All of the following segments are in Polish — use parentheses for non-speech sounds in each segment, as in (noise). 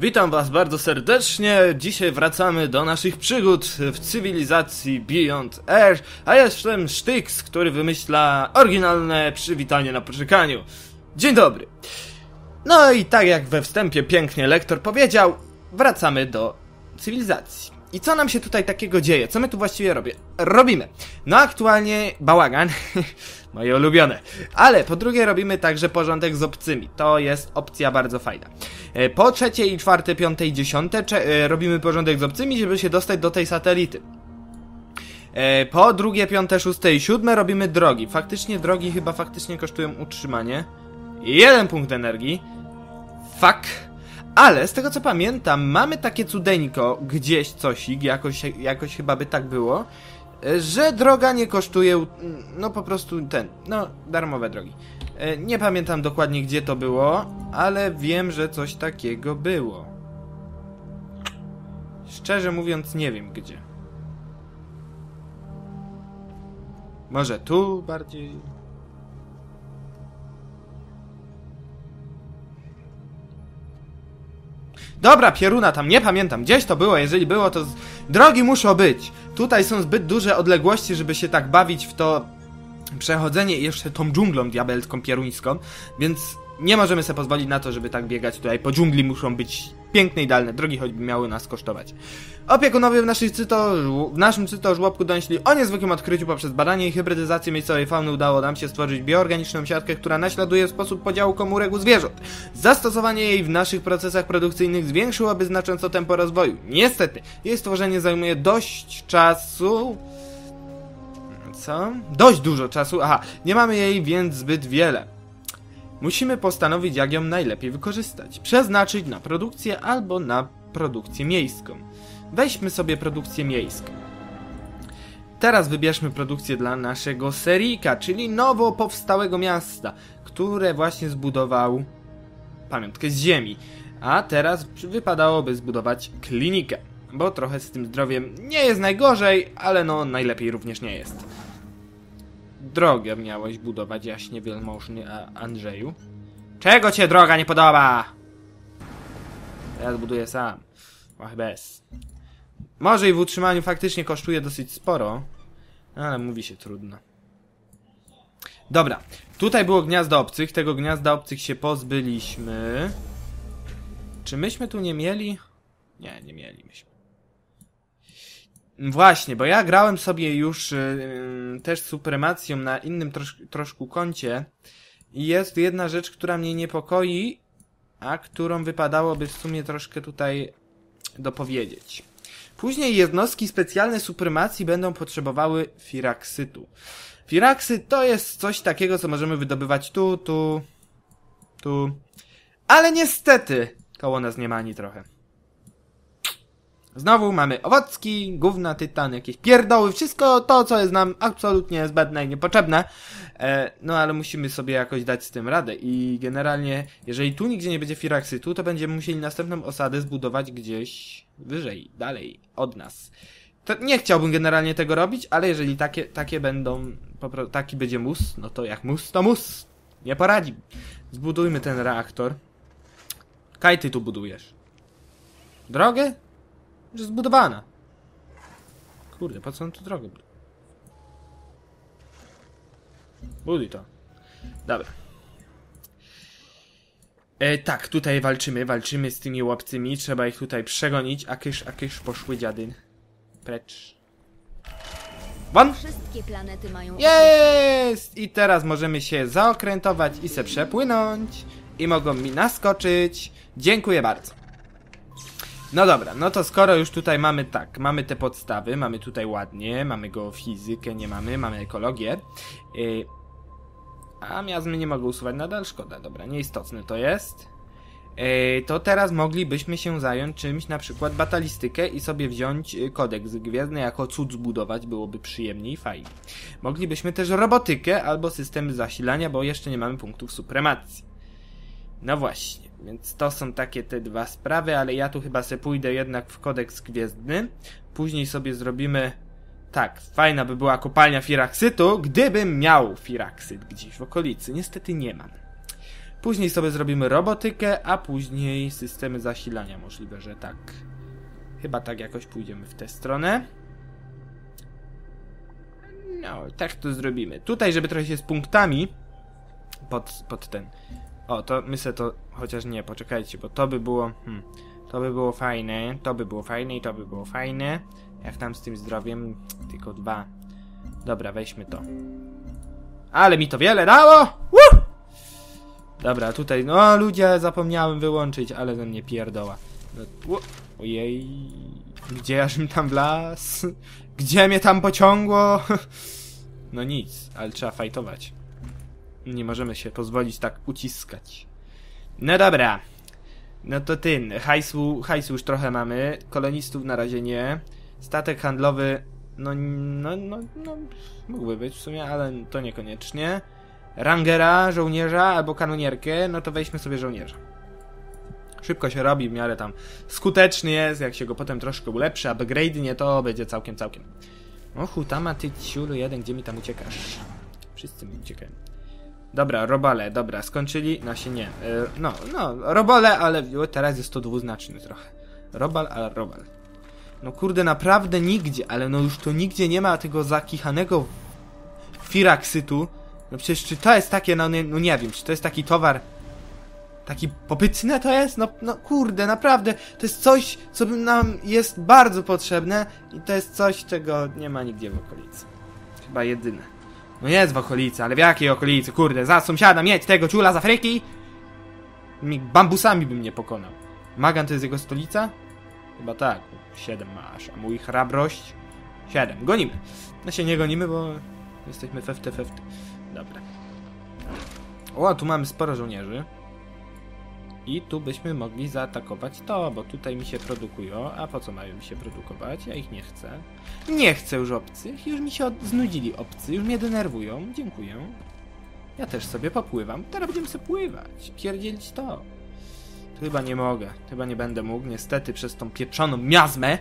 Witam Was bardzo serdecznie. Dzisiaj wracamy do naszych przygód w cywilizacji Beyond Air, a jestem Sztyks, który wymyśla oryginalne przywitanie na poczekaniu. Dzień dobry. No i tak jak we wstępie pięknie lektor powiedział, wracamy do cywilizacji. I co nam się tutaj takiego dzieje? Co my tu właściwie robię? robimy? No aktualnie bałagan, (laughs) moje ulubione. Ale po drugie robimy także porządek z obcymi. To jest opcja bardzo fajna. E, po trzecie i czwarte, piąte i dziesiąte e, robimy porządek z obcymi, żeby się dostać do tej satelity. E, po drugie, piąte, szóste i siódme robimy drogi. Faktycznie drogi chyba faktycznie kosztują utrzymanie. Jeden punkt energii. Fuck. Ale z tego co pamiętam, mamy takie cudeńko, gdzieś cosik, jakoś, jakoś chyba by tak było, że droga nie kosztuje, no po prostu ten, no darmowe drogi. E, nie pamiętam dokładnie gdzie to było, ale wiem, że coś takiego było. Szczerze mówiąc nie wiem gdzie. Może tu bardziej... Dobra, Pieruna tam, nie pamiętam, gdzieś to było, jeżeli było, to... Drogi muszą być! Tutaj są zbyt duże odległości, żeby się tak bawić w to przechodzenie jeszcze tą dżunglą diabelską, pieruńską, więc nie możemy sobie pozwolić na to, żeby tak biegać tutaj po dżungli, muszą być piękne, idealne drogi, choćby miały nas kosztować. Opiekunowie w, naszych cyto, w naszym cytożłobku donieśli o niezwykłym odkryciu poprzez badanie i hybrydyzację miejscowej fauny udało nam się stworzyć bioorganiczną siatkę, która naśladuje sposób podziału komórek u zwierząt. Zastosowanie jej w naszych procesach produkcyjnych zwiększyłoby znacząco tempo rozwoju. Niestety, jej stworzenie zajmuje dość czasu... Co? Dość dużo czasu, aha, nie mamy jej więc zbyt wiele. Musimy postanowić, jak ją najlepiej wykorzystać. Przeznaczyć na produkcję albo na produkcję miejską. Weźmy sobie produkcję miejską. Teraz wybierzmy produkcję dla naszego Serika, czyli nowo powstałego miasta, które właśnie zbudował pamiątkę z ziemi. A teraz wypadałoby zbudować klinikę, bo trochę z tym zdrowiem nie jest najgorzej, ale no najlepiej również nie jest. Drogę miałeś budować, jaśnie wielmożny Andrzeju. Czego cię droga nie podoba? Ja zbuduję sam. Ach, bez. Może i w utrzymaniu faktycznie kosztuje dosyć sporo, ale mówi się trudno. Dobra, tutaj było gniazdo obcych, tego gniazda obcych się pozbyliśmy. Czy myśmy tu nie mieli? Nie, nie mieliśmy. Właśnie, bo ja grałem sobie już yy, też supremacją na innym trosz, troszkę koncie i jest jedna rzecz, która mnie niepokoi, a którą wypadałoby w sumie troszkę tutaj dopowiedzieć. Później jednostki specjalne supremacji będą potrzebowały firaksytu. Firaksy to jest coś takiego, co możemy wydobywać tu, tu, tu. Ale niestety koło nas nie ma ani trochę. Znowu mamy owocki, gówna, tytan, jakieś pierdoły, wszystko to, co jest nam absolutnie zbędne i niepotrzebne. E, no ale musimy sobie jakoś dać z tym radę i generalnie, jeżeli tu nigdzie nie będzie firaksytu, to będziemy musieli następną osadę zbudować gdzieś wyżej, dalej, od nas. To nie chciałbym generalnie tego robić, ale jeżeli takie, takie będą, taki będzie mus, no to jak mus, to mus. Nie poradzi. Zbudujmy ten reaktor. Kaj ty tu budujesz? Drogę? Już zbudowana. Kurde, po co on tu drogę Buduj to. Dobra. E, tak, tutaj walczymy, walczymy z tymi łapcymi, trzeba ich tutaj przegonić, a kysz, a kysz poszły dziady. Precz. Won! Wszystkie planety mają... Jest! I teraz możemy się zaokrętować i se przepłynąć. I mogą mi naskoczyć. Dziękuję bardzo. No dobra, no to skoro już tutaj mamy tak, mamy te podstawy, mamy tutaj ładnie, mamy go fizykę, nie mamy, mamy ekologię. Yy, a miazmy nie mogę usuwać nadal, szkoda, dobra, nieistotne to jest. Yy, to teraz moglibyśmy się zająć czymś, na przykład batalistykę i sobie wziąć y, kodeks gwiezdny jako cud zbudować, byłoby przyjemniej i fajnie. Moglibyśmy też robotykę albo systemy zasilania, bo jeszcze nie mamy punktów supremacji. No właśnie. Więc to są takie te dwa sprawy, ale ja tu chyba se pójdę jednak w kodeks gwiezdny. Później sobie zrobimy... Tak, fajna by była kopalnia firaksytu, gdybym miał firaksyt gdzieś w okolicy. Niestety nie mam. Później sobie zrobimy robotykę, a później systemy zasilania. Możliwe, że tak. Chyba tak jakoś pójdziemy w tę stronę. No, tak to zrobimy. Tutaj, żeby trochę się z punktami pod, pod ten. O, to myślę to. Chociaż nie, poczekajcie, bo to by było. Hmm, to by było fajne, to by było fajne i to by było fajne. Jak tam z tym zdrowiem? Tylko dwa. Dobra, weźmy to. Ale mi to wiele dało! Woo! Dobra, tutaj, no ludzie, zapomniałem wyłączyć, ale ze mnie pierdoła. No, ojej, gdzie aż mi tam wlazł? Gdzie mnie tam pociągło? (laughs) No nic, ale trzeba fajtować. Nie możemy się pozwolić tak uciskać. No dobra. No to ty, hajsu, hajsu już trochę mamy, kolonistów na razie nie. Statek handlowy, no, no, no, no, mógłby być w sumie, ale to niekoniecznie. Rangera, żołnierza albo kanonierkę, no to weźmy sobie żołnierza. Szybko się robi, w miarę tam skuteczny jest, jak się go potem troszkę ulepszy, upgrade'nie, to będzie całkiem, całkiem. O, hutama, ty ciulu jeden, gdzie mi tam uciekasz? Wszyscy mi uciekają. Dobra, robale, dobra, skończyli, się nie. E, no, no, robale, ale teraz jest to dwuznaczny trochę. Robal, ale robal. No kurde, naprawdę nigdzie, ale no już to nigdzie nie ma tego zakichanego firaksytu. No przecież czy to jest takie, no nie, no nie wiem, czy to jest taki towar taki popytny to jest? No, no kurde, naprawdę, to jest coś, co nam jest bardzo potrzebne i to jest coś, czego nie ma nigdzie w okolicy. Chyba jedyne. No jest w okolicy, ale w jakiej okolicy? Kurde, za sąsiada mieć tego ciula z Afryki? Mi bambusami bym nie pokonał. Magan to jest jego stolica? Chyba tak. Siedem masz, a mój hrabrość? Siedem. Gonimy. No się nie gonimy, bo jesteśmy fefte fefte. Dobra. O, tu mamy sporo żołnierzy. I tu byśmy mogli zaatakować to, bo tutaj mi się produkują. A po co mają mi się produkować? Ja ich nie chcę. Nie chcę już obcych. Już mi się znudzili obcy. Już mnie denerwują. Dziękuję. Ja też sobie popływam. Teraz będziemy sobie pływać. Pierdzielić to. Chyba nie mogę. Chyba nie będę mógł. Niestety przez tą pieprzoną miazmę.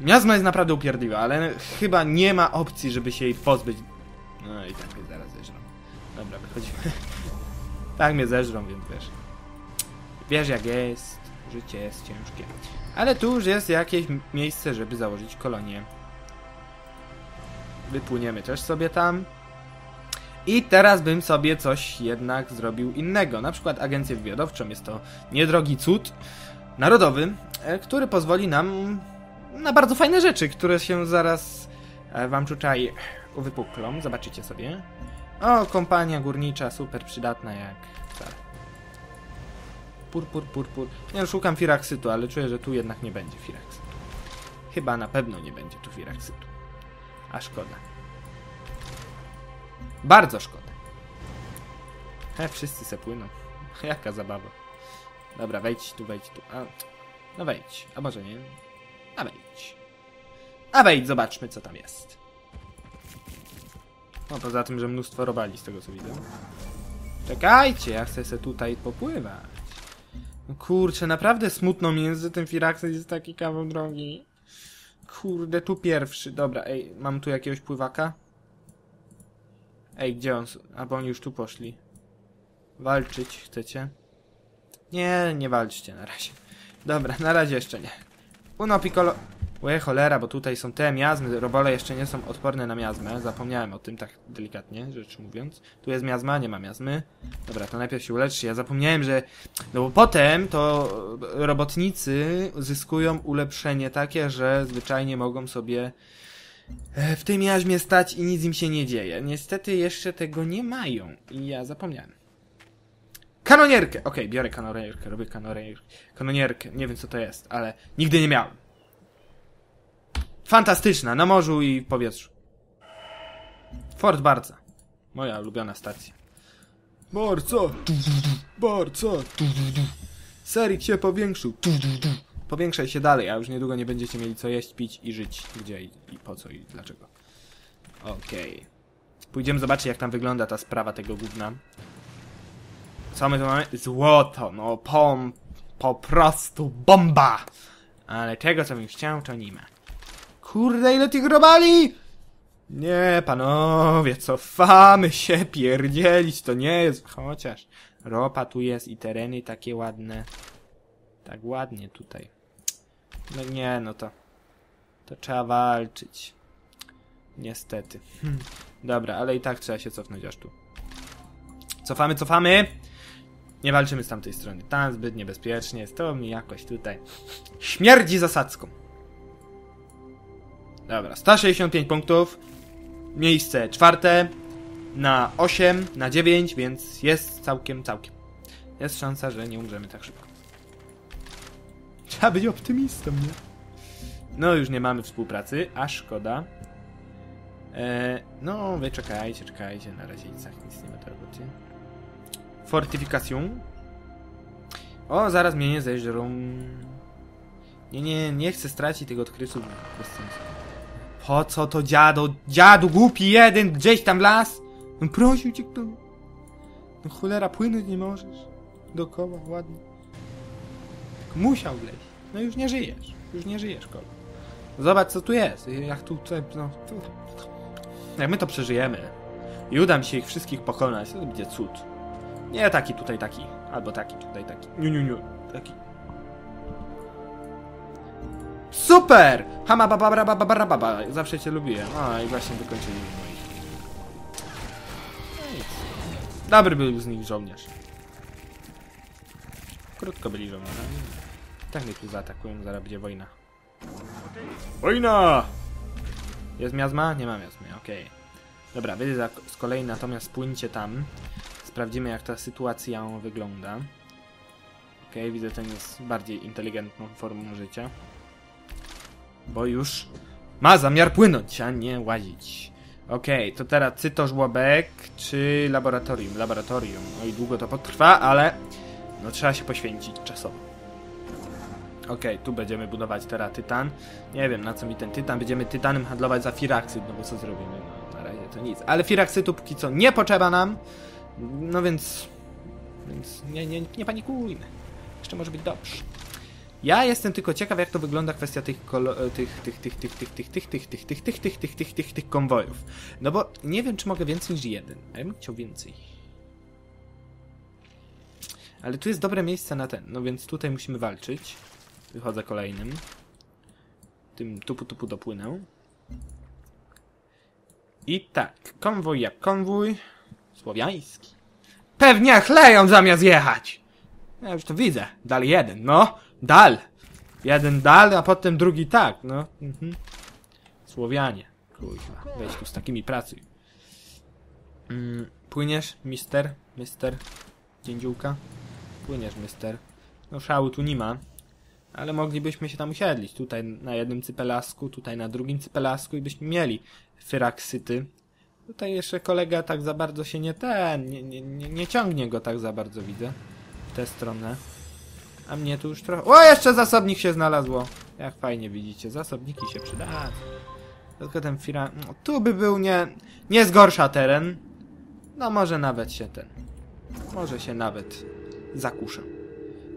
Miazma jest naprawdę upierdliwa, ale chyba nie ma opcji, żeby się jej pozbyć. No i tak zaraz zeżrą. Dobra, wychodzimy. Tak mnie zeżrą, więc wiesz. Wiesz jak jest. Życie jest ciężkie. Ale tu już jest jakieś miejsce, żeby założyć kolonię. Wypłyniemy też sobie tam. I teraz bym sobie coś jednak zrobił innego. Na przykład agencję wywiadowczą. Jest to niedrogi cud narodowy, e, który pozwoli nam na bardzo fajne rzeczy, które się zaraz e, wam tutaj uwypuklą. Zobaczycie sobie. O, kompania górnicza, super przydatna jak wcale. Pur, pur, pur, pur. Nie no, szukam firaksytu, ale czuję, że tu jednak nie będzie firaksytu. Chyba na pewno nie będzie tu firaksytu. A szkoda. Bardzo szkoda. He, wszyscy se płyną. (laughs) Jaka zabawa. Dobra, wejdź tu, wejdź tu. A, no wejdź. A może nie? A wejdź. A wejdź, zobaczmy co tam jest. No poza tym, że mnóstwo robali z tego co widzę. Czekajcie, ja chcę se tutaj popływać. No kurczę, naprawdę smutno mi jest, że ten Firaxis jest taki kawał drogi. Kurde, tu pierwszy. Dobra, ej, mam tu jakiegoś pływaka? Ej, gdzie on? Albo oni już tu poszli. Walczyć chcecie? Nie, nie walczcie na razie. Dobra, na razie jeszcze nie. Uno piccolo... Łe, cholera, bo tutaj są te miazmy. Robole jeszcze nie są odporne na miazmę. Zapomniałem o tym, tak delikatnie, rzecz mówiąc. Tu jest miazma, nie ma miazmy. Dobra, to najpierw się uleczy. Ja zapomniałem, że... No bo potem to robotnicy zyskują ulepszenie takie, że zwyczajnie mogą sobie e, w tej miaźmie stać i nic im się nie dzieje. Niestety jeszcze tego nie mają i ja zapomniałem. Kanonierkę! Okej, biorę kanonierkę, robię kanonierkę. Kanonierkę, nie wiem co to jest, ale nigdy nie miałem. Fantastyczna, na morzu i w powietrzu. Fort Barca. Moja ulubiona stacja. Barca! Barca! Serik się powiększył. Powiększaj się dalej, a już niedługo nie będziecie mieli co jeść, pić i żyć. Gdzie i, i po co i dlaczego. Okej. Pójdziemy zobaczyć jak tam wygląda ta sprawa tego gówna. Co my tu mamy? Złoto, no pom, po prostu bomba! Ale tego co bym chciał to nie ma. Kurde ile tych robali! Nie, panowie, cofamy się, pierdzielić, to nie jest... Chociaż ropa tu jest i tereny takie ładne. Tak ładnie tutaj. No nie, no to... To trzeba walczyć. Niestety. Hm. Dobra, ale i tak trzeba się cofnąć aż tu. Cofamy, cofamy! Nie walczymy z tamtej strony. Tam zbyt niebezpiecznie jest. To mi jakoś tutaj śmierdzi zasadzką. Dobra, 165 punktów. Miejsce czwarte na 8, na 9, więc jest całkiem, całkiem. Jest szansa, że nie umrzemy tak szybko. Trzeba być optymistą, nie? No, już nie mamy współpracy, a szkoda. E, no, wy czekajcie, czekajcie, na razie nic, nic nie ma do roboty. Fortyfikacją. O, zaraz mnie nie zeżrą. Nie, nie, nie chcę stracić tych odkrysów bez sensu. Po co to dziado? Dziadu głupi jeden, gdzieś tam las? No prosił cię kto? No cholera, płynąć nie możesz. Dookoła, ładnie. Musiał wleźć. No już nie żyjesz. Już nie żyjesz, kolor. Zobacz co tu jest. Jak tu, tutaj, no, tu. Jak my to przeżyjemy i uda mi się ich wszystkich pokonać, to będzie cud. Nie taki tutaj taki, albo taki tutaj taki. Niu, niu, niu. Taki. Super! Hama baba. Zawsze cię lubiłem. A i właśnie wykończyli moich. No. Dobry był z nich żołnierz. Krótko byli żołnierzami. Tak mnie tu zaatakują, zaraz będzie wojna. Wojna! Jest miazma? Nie ma miazmy, okej. Dobra, wy z kolei natomiast płyńcie tam. Sprawdzimy jak ta sytuacja wygląda. Okej, widzę ten jest bardziej inteligentną formą życia. Bo już ma zamiar płynąć, a nie łazić. Okej, to teraz cytożłobek czy laboratorium? Laboratorium. No i długo to potrwa, ale no trzeba się poświęcić czasowo. Okej, tu będziemy budować teraz tytan. Nie wiem na co mi ten tytan. Będziemy tytanem handlować za firaksyt, no bo co zrobimy? No, na razie to nic. Ale firaksytu póki co nie potrzeba nam. No więc... Więc nie, nie, nie panikujmy. Jeszcze może być dobrze. Ja jestem tylko ciekaw, jak to wygląda kwestia tych tych, tych, tych, tych, tych, tych, tych, tych, tych, tych, tych, tych, tych, tych, tych, tych konwojów. No bo nie wiem, czy mogę więcej niż jeden. A ja bym chciał więcej. Ale tu jest dobre miejsce na ten, no więc tutaj musimy walczyć. Wychodzę kolejnym. Tym tupu tupu dopłynę. I tak, konwój jak konwój. Słowiański. Pewnie chleją zamiast jechać! Ja już to widzę. Dal jeden, no. Dal. Jeden dal, a potem drugi tak, no. Mhm. Słowianie. Kurwa, weź tu z takimi pracuj. Mm, płyniesz, mister? Mister? Dziędziółka? Płyniesz, mister. No szału tu nie ma. Ale moglibyśmy się tam usiedlić. Tutaj na jednym cypelasku, tutaj na drugim cypelasku i byśmy mieli fyraksyty. Tutaj jeszcze kolega tak za bardzo się nie ten, nie, nie, nie, nie ciągnie go tak za bardzo, widzę. W tę stronę. A mnie tu już trochę... O, jeszcze zasobnik się znalazło! Jak fajnie widzicie, zasobniki się przydadzą. Tylko ten fira... No, tu by był nie... Nie zgorsza teren. No może nawet się ten... Może się nawet zakuszę.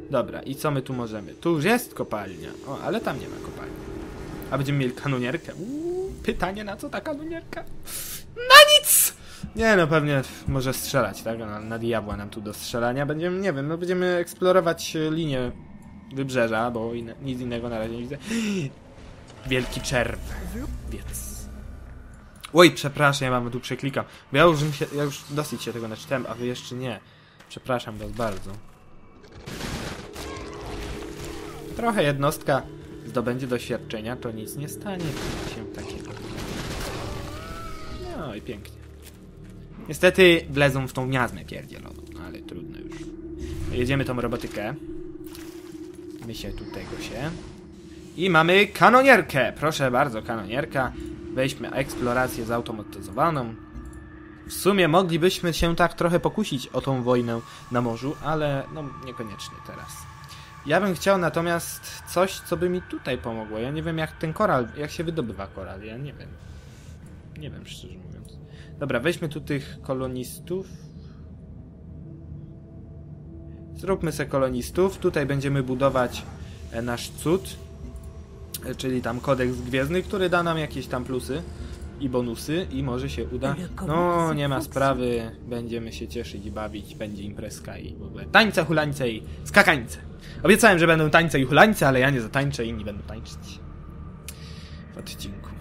Dobra, i co my tu możemy? Tu już jest kopalnia. O, ale tam nie ma kopalni. A będziemy mieli kanonierkę. Uuu, pytanie, na co ta kanonierka? Na nic! Nie no, pewnie może strzelać, tak? Na, na diabła nam tu do strzelania. Będziemy, nie wiem, no będziemy eksplorować e, linię wybrzeża, bo nic innego na razie nie widzę. (gasps) Wielki czerw. Wiec. Oj, przepraszam, ja mam tu przeklikam. Bo ja już, się, ja już dosyć się tego naczytałem, a wy jeszcze nie. Przepraszam was bardzo. Trochę jednostka zdobędzie doświadczenia, to nic nie stanie się takiego. No i pięknie. Niestety wlezą w tą miazmę pierdzieloną, no ale trudno już. Jedziemy tą robotykę. My się tu tego się. I mamy kanonierkę! Proszę bardzo, kanonierka. Weźmy eksplorację zautomatyzowaną. W sumie moglibyśmy się tak trochę pokusić o tą wojnę na morzu, ale no niekoniecznie teraz. Ja bym chciał natomiast coś, co by mi tutaj pomogło. Ja nie wiem jak ten koral, jak się wydobywa koral, ja nie wiem. Nie wiem szczerze mówiąc. Dobra, weźmy tu tych kolonistów. Zróbmy se kolonistów. Tutaj będziemy budować e, nasz cud. e, Czyli tam kodeks gwiezdny, który da nam jakieś tam plusy. i bonusy i może się uda. No, nie ma sprawy, będziemy się cieszyć i bawić, będzie imprezka i w ogóle tańce, hulańce i skakańce. Obiecałem, że będą tańce i hulańce, ale ja nie zatańczę, inni będą tańczyć. W odcinku.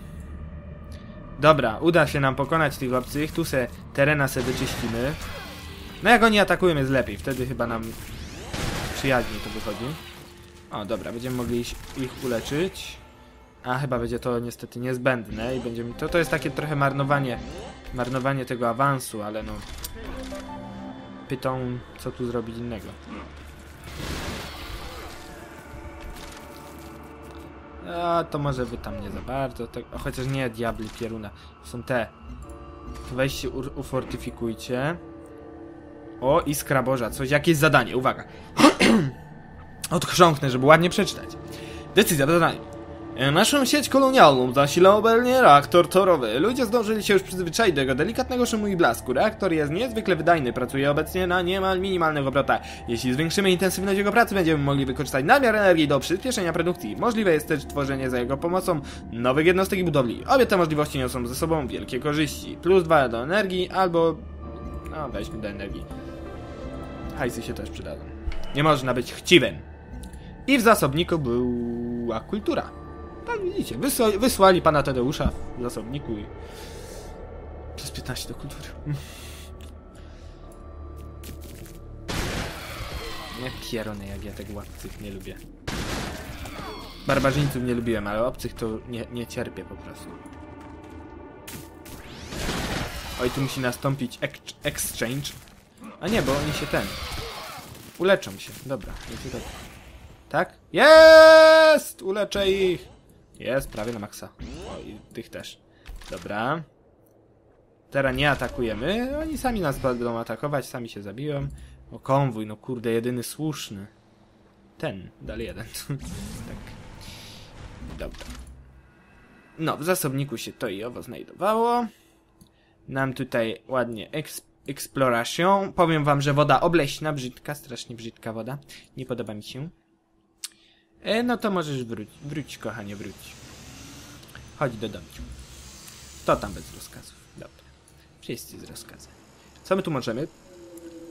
Dobra, uda się nam pokonać tych obcych, tu se terena se wyczyścimy. No jak oni atakują jest lepiej, wtedy chyba nam przyjaźniej to wychodzi. O, dobra, będziemy mogli ich, uleczyć. A chyba będzie to niestety niezbędne i będziemy. To, to jest takie trochę marnowanie. Marnowanie tego awansu, ale no. Pytą, co tu zrobić innego. A to może wy tam nie za bardzo. Tak, chociaż nie, diabli pieruna. Są te. Weźcie, ufortyfikujcie. O, iskra boża, coś, jakieś zadanie, uwaga. (clears throat) Odchrząknę, żeby ładnie przeczytać. Decyzja, zadanie. E, Naszą sieć kolonialną zasila obecnie reaktor torowy. Ludzie zdążyli się już przyzwyczaić do jego delikatnego szumu i blasku. Reaktor jest niezwykle wydajny, pracuje obecnie na niemal minimalnych obrotach. Jeśli zwiększymy intensywność jego pracy, będziemy mogli wykorzystać nadmiar energii do przyspieszenia produkcji. Możliwe jest też tworzenie za jego pomocą nowych jednostek i budowli. Obie te możliwości niosą ze sobą wielkie korzyści. Plus 2 do energii, albo... No, weźmy do energii. Hajsy się też przydadzą. Nie można być chciwym. I w zasobniku była kultura. Tak widzicie, wysła, wysłali pana Tadeusza w zasobniku i przez 15 do kultury. Nie pierony jak ja tego obcych nie lubię. Barbarzyńców nie lubiłem, ale obcych to nie, nie cierpię po prostu. Oj, tu musi nastąpić ex- exchange. A nie, bo oni się ten... Uleczą się. Dobra, jest dobrze. Tak? Jest! Uleczę ich! Jest, prawie na maksa. O, i tych też. Dobra. Teraz nie atakujemy. Oni sami nas będą atakować, sami się zabiją. O, konwój, no kurde, jedyny słuszny. Ten, dalej jeden. (laughs) tak. Dobra. No, w zasobniku się to i owo znajdowało. Nam tutaj ładnie eks exploration. Powiem wam, że woda obleśna, brzydka, strasznie brzydka woda. Nie podoba mi się. E, no to możesz wróć. Wróć, kochanie, wróć. Chodź do domu. To tam bez rozkazów. Dobra. Wszyscy z rozkazem. Co my tu możemy?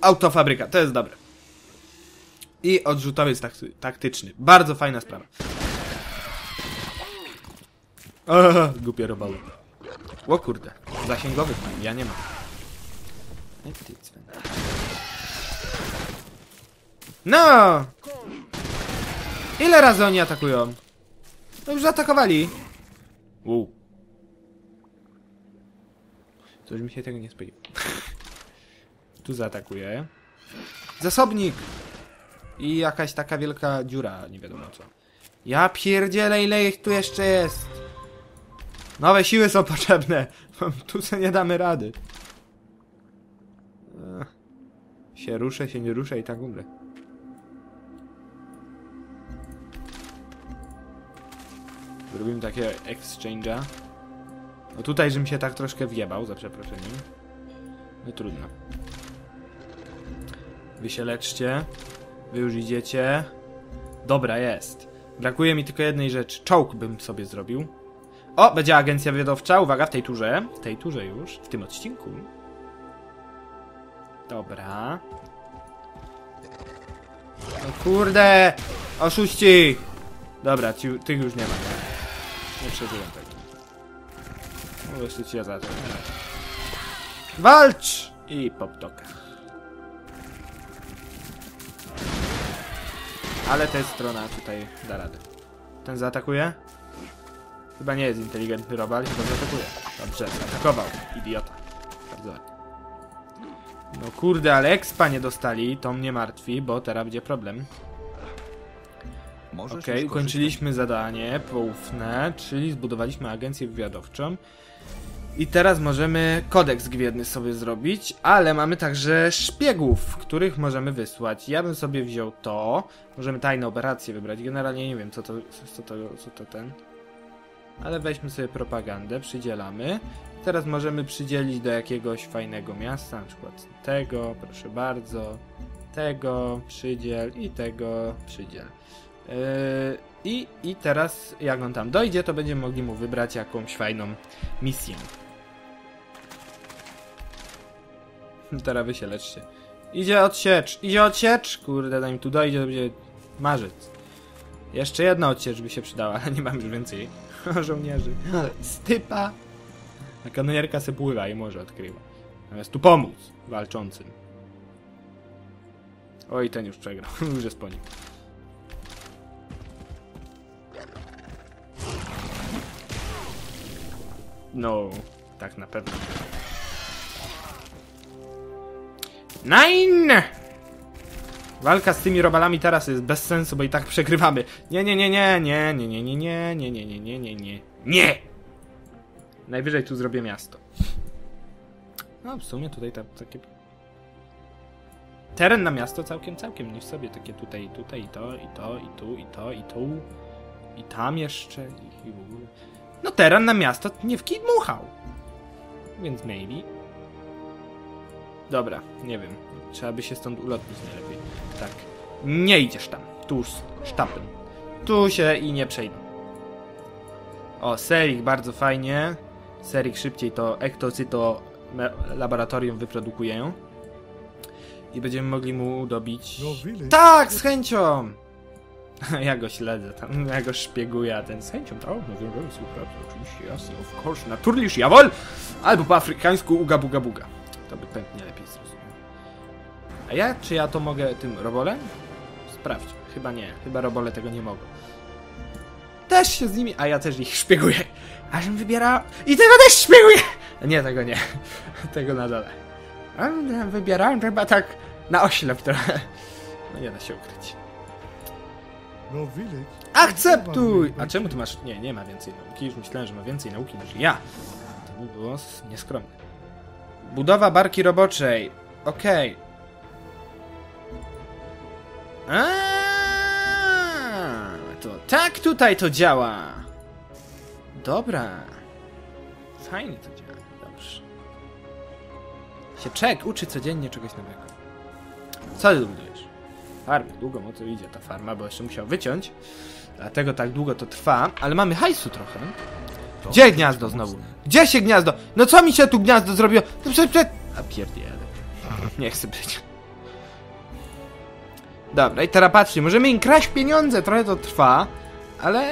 Autofabryka, to jest dobre. I odrzutowiec takty taktyczny. Bardzo fajna sprawa. Aha, głupie robały. O kurde, zasięgowych mam, ja nie mam. No! Ile razy oni atakują? No już zaatakowali. Wow. To już mi się tego nie spodziewał. (laughs) tu zaatakuje. Zasobnik! I jakaś taka wielka dziura, nie wiadomo co. Ja pierdzielę, ile ich tu jeszcze jest! Nowe siły są potrzebne. (laughs) tu se nie damy rady. Ech. Się ruszę, się nie ruszę i tak umrę. Zrobimy takiego exchange'a. No tutaj, żebym się tak troszkę wjebał, za przeproszeniem. No trudno. Wy się leczcie. Wy już idziecie. Dobra, jest. Brakuje mi tylko jednej rzeczy. Czołg bym sobie zrobił. O, będzie agencja wywiadowcza. Uwaga, w tej turze. W tej turze już. W tym odcinku. Dobra. No kurde! Oszuści! Dobra, ci, tych już nie ma. Nie, przeżyłem tego. No jeszcze ci ja za to. Walcz! I poptoka. Ale ta strona tutaj da radę. Ten zaatakuje? Chyba nie jest inteligentny robal, chyba zaatakuje. Dobrze, zaatakował. Idiota. Bardzo ładnie. No kurde, ale expa nie dostali, to mnie martwi, bo teraz będzie problem. Możesz Okej, już ukończyliśmy zadanie poufne, czyli zbudowaliśmy agencję wywiadowczą. I teraz możemy kodeks gwierny sobie zrobić, ale mamy także szpiegów, których możemy wysłać. Ja bym sobie wziął to. Możemy tajne operacje wybrać. Generalnie nie wiem, co to, co to, co to ten. Ale weźmy sobie propagandę, przydzielamy. Teraz możemy przydzielić do jakiegoś fajnego miasta, na przykład tego, proszę bardzo. Tego przydziel i tego przydziel. Yy, I, I teraz, jak on tam dojdzie, to będziemy mogli mu wybrać jakąś fajną misję. (laughs) Teraz wy się leczcie. Idzie odsiecz, idzie odsiecz! Kurde, zanim tu dojdzie, to będzie marzec. Jeszcze jedna odsiecz by się przydała, (laughs) ale nie mam już więcej (laughs) żołnierzy. Stypa! A kanonierka se pływa i może odkrywa. Natomiast tu pomóc walczącym. Oj, ten już przegrał. już jest po nim. No, tak na pewno. Nine! Walka z tymi robalami teraz jest bez sensu, bo i tak przegrywamy. Nie, nie, nie, nie, nie, nie, nie, nie, nie, nie, nie, nie, nie, nie, nie. Nie! Najwyżej tu zrobię miasto. No, w sumie tutaj ta, takie... Teren na miasto całkiem, całkiem. Niech sobie takie tutaj, tutaj i to, i to, i tu, i to, i tu. I tam jeszcze, i w ogóle. No teren na miasto nie w kij dmuchał. Więc maybe. Dobra, nie wiem. Trzeba by się stąd ulotnić najlepiej. Tak. Nie idziesz tam. Tu sztapen. Tu się i nie przejdą. O, Serik bardzo fajnie. Serik szybciej to ektocyto laboratorium wyprodukuje. I będziemy mogli mu dobić... Tak, z chęcią! (laughs) ja go śledzę tam, ja go szpieguję, a ten z chęcią, tak, nawiązałem współpracę, oczywiście, jasne, of course, naturlisz, jawol! Albo po afrykańsku uga buga buga. To by pewnie lepiej zrozumiał. A ja, czy ja to mogę tym robolem? Sprawdź. Chyba nie, chyba robole tego nie mogą. Też się z nimi, a ja też ich szpieguję. Ażem wybiera... I tego też szpieguję! Nie, tego nie. (laughs) tego na dole. Wybierałem chyba tak na oślep trochę. No nie da się ukryć. No. Akceptuj! A czemu ty masz... Nie, nie ma więcej nauki. Już myślałem, że ma więcej nauki niż ja. To by było nieskromne. Budowa barki roboczej. Okej. Okay. To tak tutaj to działa. Dobra. Fajnie to działa. Dobrze. Się czek uczy codziennie czegoś nowego. Co ty budujesz? Farmy. Długo mu to idzie ta farma, bo jeszcze musiał wyciąć. Dlatego tak długo to trwa, ale mamy hajsu trochę. Gdzie gniazdo znowu? Gdzie się gniazdo? No co mi się tu gniazdo zrobiło? No przed, przed... A pierdziele. Nie chcę być. Dobra, i teraz patrzcie, możemy im kraść pieniądze, trochę to trwa, ale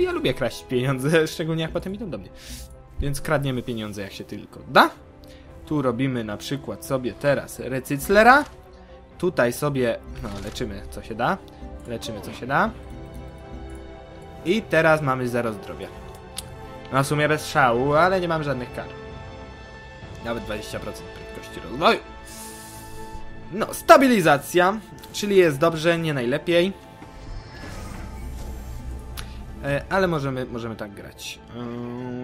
ja lubię kraść pieniądze, (laughs) szczególnie jak potem idą do mnie. Więc kradniemy pieniądze jak się tylko da. Tu robimy na przykład sobie teraz recyclera. Tutaj sobie, no leczymy co się da. Leczymy co się da. I teraz mamy 0 zdrowia. No w sumie bez szału, ale nie mam żadnych kar. Nawet 20% prędkości rozwoju. No, stabilizacja, czyli jest dobrze, nie najlepiej. E, ale możemy, możemy tak grać.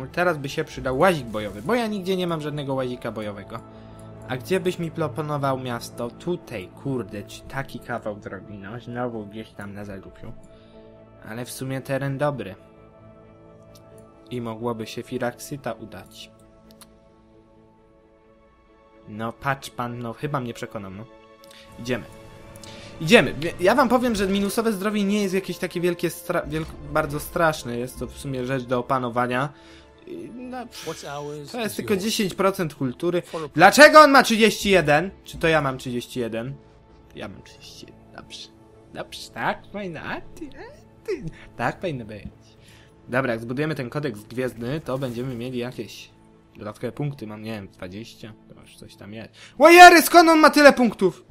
Yy, teraz by się przydał łazik bojowy, bo ja nigdzie nie mam żadnego łazika bojowego. A gdzie byś mi proponował miasto? Tutaj, kurde, ci taki kawał drogi, no, znowu gdzieś tam na zadupiu. Ale w sumie teren dobry. I mogłoby się Firaxyta udać. No, patrz pan, no chyba mnie przekonam, no. Idziemy. Idziemy. Ja wam powiem, że minusowe zdrowie nie jest jakieś takie wielkie, stra wielk bardzo straszne. Jest to w sumie rzecz do opanowania. No, to jest tylko 10% kultury. Dlaczego on ma 31? Czy to ja mam 31? Ja mam 31. Dobrze. Dobrze, tak powinno. A ty, a ty. Tak powinno być. Dobra, jak zbudujemy ten kodeks gwiezdny, to będziemy mieli jakieś dodatkowe punkty. Mam, nie wiem, 20. To już coś tam jest. Łajery, skąd on ma tyle punktów?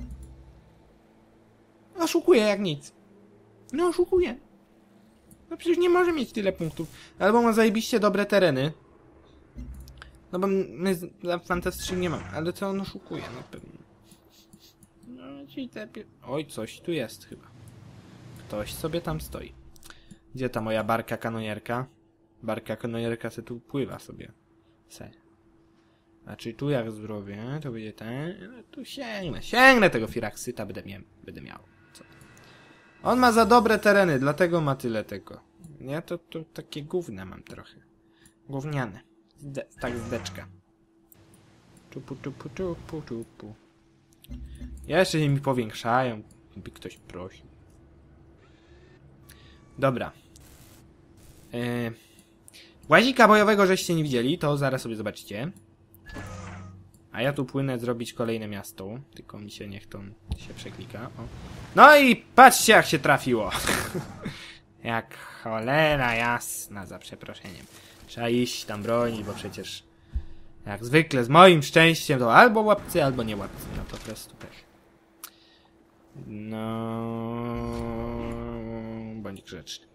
Oszukuje jak nic. No oszukuje. No przecież nie może mieć tyle punktów. Albo ma zajebiście dobre tereny. No bo my fantastycznie nie mam. Ale co on oszukuje na pewno. No ci te... Oj, coś tu jest chyba. Ktoś sobie tam stoi. Gdzie ta moja barka kanonierka? Barka kanonierka se tu pływa sobie. Se. Znaczy tu jak zdrowie, to będzie ten... No, tu sięgnę. Sięgnę tego Firaxyta, będę, miał. będę miał. On ma za dobre tereny, dlatego ma tyle tego. Nie, to, to takie gówne mam trochę. Gówniane. Zde tak zdeczka. Czupu, czupu, czupu, czupu. Jeszcze mi powiększają, by ktoś prosił. Dobra. Yy, łazika bojowego żeście nie widzieli, to zaraz sobie zobaczycie. A ja tu płynę zrobić kolejne miasto, tylko mi się niech to się przeklika. O. No i patrzcie jak się trafiło. (laughs) jak cholera jasna, za przeproszeniem. Trzeba iść tam bronić, bo przecież jak zwykle z moim szczęściem to albo łapcy, albo nie łapcy. No po prostu pech. No... Bądź grzeczny.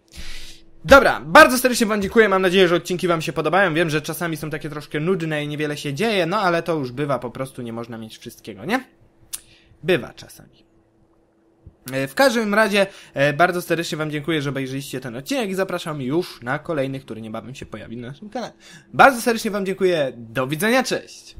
Dobra, bardzo serdecznie wam dziękuję, mam nadzieję, że odcinki wam się podobają, wiem, że czasami są takie troszkę nudne i niewiele się dzieje, no ale to już bywa, po prostu nie można mieć wszystkiego, nie? Bywa czasami. E, W każdym razie e, bardzo serdecznie wam dziękuję, że obejrzeliście ten odcinek i zapraszam już na kolejny, który niebawem się pojawi na naszym kanale. Bardzo serdecznie wam dziękuję, do widzenia, cześć!